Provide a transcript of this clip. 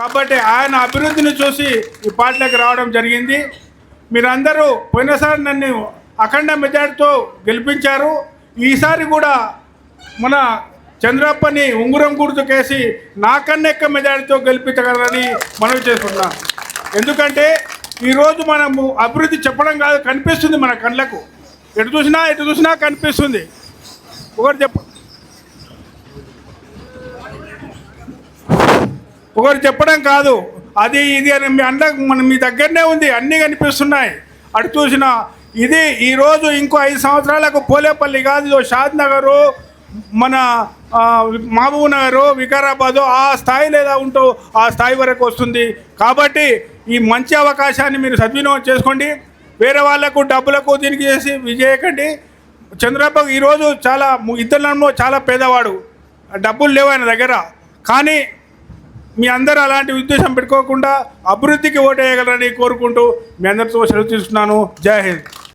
కాబట్టి ఆయన అభివృద్ధిని చూసి ఈ పార్టీలోకి రావడం జరిగింది. మీరందరూ పోయినసారి నన్ను అఖండ మెజార్టీతో గెలిపించారు. ఈసారి కూడా మన చంద్రప్పని ఉంగురం గుర్తుకేసి నాకన్నెక్క ఎక్కువ మెజార్టీతో గెలిపించగలరని మనవి చేస్తున్నాం. ఎందుకంటే ఈరోజు మనము అభివృద్ధి చెప్పడం కాదు కనిపిస్తుంది మన కళ్ళకు. ఎటు చూసినా ఎటు చూసినా కనిపిస్తుంది. ఒకటి చెప్ప. ఒకరు చెప్పడం కాదు. అది ఇది అని మీ అండ మన మీ దగ్గరనే ఉంది. అన్నీ కనిపిస్తున్నాయి. అటు చూసిన ఇది ఈరోజు ఇంకో ఐదు సంవత్సరాలకు పోలేపల్లి కాదు. షాద్ నగరు మన మహబూబ్ నగరు వికారాబాదు ఆ స్థాయిలో లేదా ఉంటో ఆ స్థాయి వరకు వస్తుంది. కాబట్టి ఈ మంచి అవకాశాన్ని మీరు సద్వినియోగం చేసుకోండి. వేరే వాళ్ళకు డబ్బులకు దీనికి చేసి విజయకండి చంద్రబాబు ఈరోజు చాలా ఇద్దరు చాలా పేదవాడు. డబ్బులు లేవు ఆయన దగ్గర. కానీ మీ అందరూ అలాంటి ఉద్దేశం పెట్టుకోకుండా అభివృద్ధికి ఓటేయగలరని కోరుకుంటూ మీ అందరితో సెలవు తీసుకున్నాను. జై హింద్.